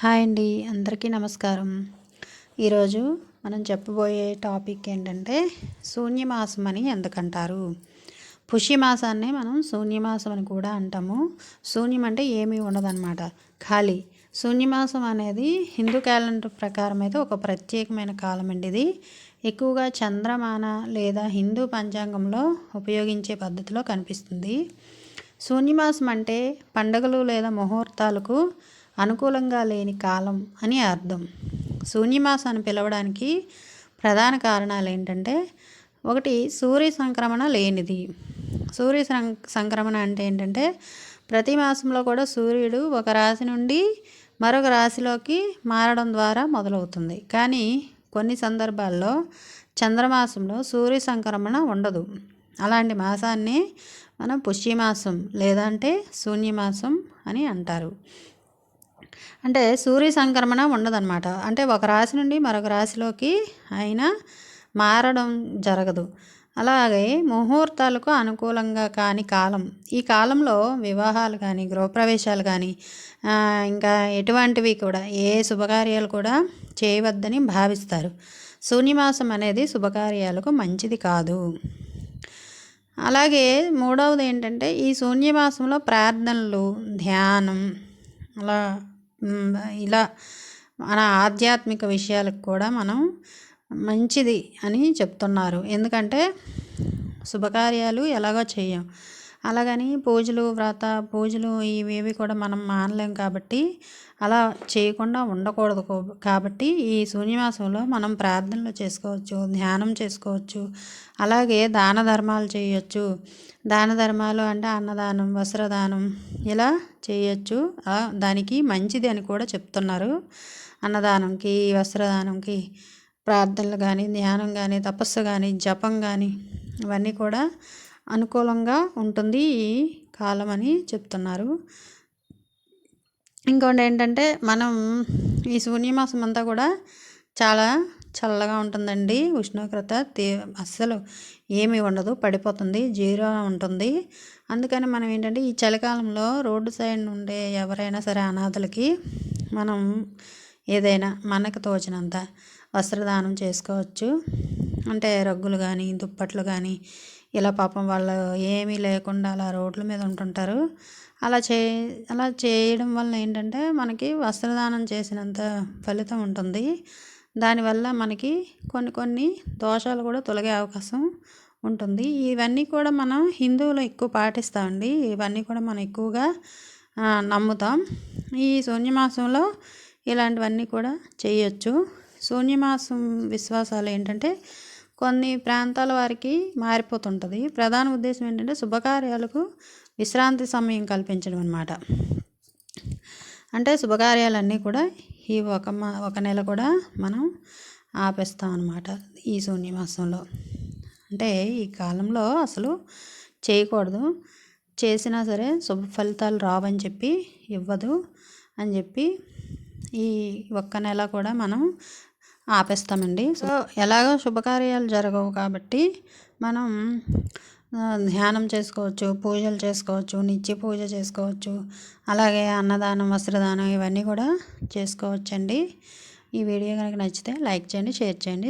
Hi అండి అందరికీ నమస్కారం. ఈరోజు మనం చెప్పబోయే టాపిక్ ఏంటంటే శూన్యమాసం అని ఎందుకంటారు? పుష్యమాసాన్ని మనం శూన్యమాసం అని కూడా అంటాము. శూన్యం అంటే ఏమీ ఉండదన్నమాట. ఖాళీ. శూన్యమాసం అనేది హిందూ క్యాలెండర్ ప్రకారం అయితే ఒక ప్రత్యేకమైన కాలం అండి ఇది. ఎక్కువగా చంద్రమాన లేదా హిందూ పంచాంగంలో ఉపయోగించే పద్ధతిలో కనిపిస్తుంది. శూన్యమాసం అంటే పండగలు లేదా ముహూర్తాలకు అనుకూలంగా లేని కాలం అని అర్థం. శూన్యమాసాన్ని పిలవడానికి ప్రధాన కారణాలు ఏంటంటే ఒకటి సూర్య సంక్రమణ లేనిది. సూర్య సంక్రమణ అంటే ఏంటంటే ప్రతి మాసంలో కూడా సూర్యుడు ఒక రాశి నుండి మరొక రాశిలోకి మారడం ద్వారా మొదలవుతుంది. కానీ కొన్ని సందర్భాల్లో చంద్రమాసంలో సూర్య సంక్రమణ ఉండదు. అలాంటి మాసాన్ని మనం పుష్యమాసం లేదంటే శూన్యమాసం అని అంటారు. అంటే సూర్య సంక్రమణ ఉండదన్నమాట. అంటే ఒక రాశి నుండి మరొక రాశిలోకి ఆయన మారడం జరగదు. అలాగే ముహూర్తాలకు అనుకూలంగా కాని కాలం. ఈ కాలంలో వివాహాలు కానీ గృహప్రవేశాలు కానీ ఇంకా ఎటువంటివి కూడా ఏ శుభకార్యాలు కూడా చేయవద్దని భావిస్తారు. శూన్యమాసం అనేది శుభకార్యాలకు మంచిది కాదు. అలాగే మూడవది ఏంటంటే ఈ శూన్యమాసంలో ప్రార్థనలు ధ్యానం అలా ఇలా మన ఆధ్యాత్మిక విషయాలకు కూడా మనం మంచిది అని చెప్తున్నారు. ఎందుకంటే శుభకార్యాలు ఎలాగో చెయ్యం అలాగని పూజలు వ్రత పూజలు ఇవేవి కూడా మనం మానలేం కాబట్టి అలా చేయకుండా ఉండకూడదు కాబట్టి ఈ శూన్యమాసంలో మనం ప్రార్థనలు చేసుకోవచ్చు ధ్యానం చేసుకోవచ్చు అలాగే దాన ధర్మాలు చేయొచ్చు. దాన ధర్మాలు అంటే అన్నదానం వస్త్రదానం ఇలా చేయొచ్చు. దానికి మంచిది అని కూడా చెప్తున్నారు. అన్నదానంకి వస్త్రదానంకి ప్రార్థనలు కానీ ధ్యానం కానీ తపస్సు కానీ జపం కానీ ఇవన్నీ కూడా అనుకూలంగా ఉంటుంది ఈ కాలం అని చెప్తున్నారు. ఇంకోటి ఏంటంటే మనం ఈ శూన్యమాసం అంతా కూడా చాలా చల్లగా ఉంటుందండి. ఉష్ణోగ్రత తీ అస్సలు ఏమీ ఉండదు. పడిపోతుంది. జీరో ఉంటుంది. అందుకని మనం ఏంటంటే ఈ చలికాలంలో రోడ్డు సైడ్ ఉండే ఎవరైనా సరే అనాథలకి మనం ఏదైనా మనకు తోచినంత వస్త్రదానం చేసుకోవచ్చు. అంటే రగ్గులు కానీ దుప్పట్లు కానీ ఇలా పాపం వాళ్ళు ఏమీ లేకుండా అలా రోడ్ల మీద ఉంటుంటారు. అలా చే అలా చేయడం వల్ల ఏంటంటే మనకి వస్త్రదానం చేసినంత ఫలితం ఉంటుంది. దానివల్ల మనకి కొన్ని కొన్ని దోషాలు కూడా తొలగే అవకాశం ఉంటుంది. ఇవన్నీ కూడా మనం హిందువులు ఎక్కువ పాటిస్తామండి ఇవన్నీ కూడా మనం ఎక్కువగా నమ్ముతాం. ఈ శూన్యమాసంలో ఇలాంటివన్నీ కూడా చేయొచ్చు. శూన్యమాసం విశ్వాసాలు ఏంటంటే కొన్ని ప్రాంతాల వారికి మారిపోతుంటుంది. ప్రధాన ఉద్దేశం ఏంటంటే శుభకార్యాలకు విశ్రాంతి సమయం కల్పించడం అనమాట అంటే శుభకార్యాలన్నీ కూడా ఈ ఒక మా ఒక నెల కూడా మనం ఆపేస్తాం అనమాట ఈ శూన్యమాసంలో అంటే ఈ కాలంలో అసలు చేయకూడదు. చేసినా సరే శుభ ఫలితాలు రావని చెప్పి ఇవ్వదు అని చెప్పి ఈ ఒక్క నెల కూడా మనం ఆపేస్తామండి. సో ఎలాగో శుభకార్యాలు జరగవు కాబట్టి మనం ధ్యానం చేసుకోవచ్చు పూజలు చేసుకోవచ్చు నిత్య పూజ చేసుకోవచ్చు అలాగే అన్నదానం వస్త్రదానం ఇవన్నీ కూడా చేసుకోవచ్చండి. ఈ వీడియో కనుక నచ్చితే లైక్ చేయండి షేర్ చేయండి.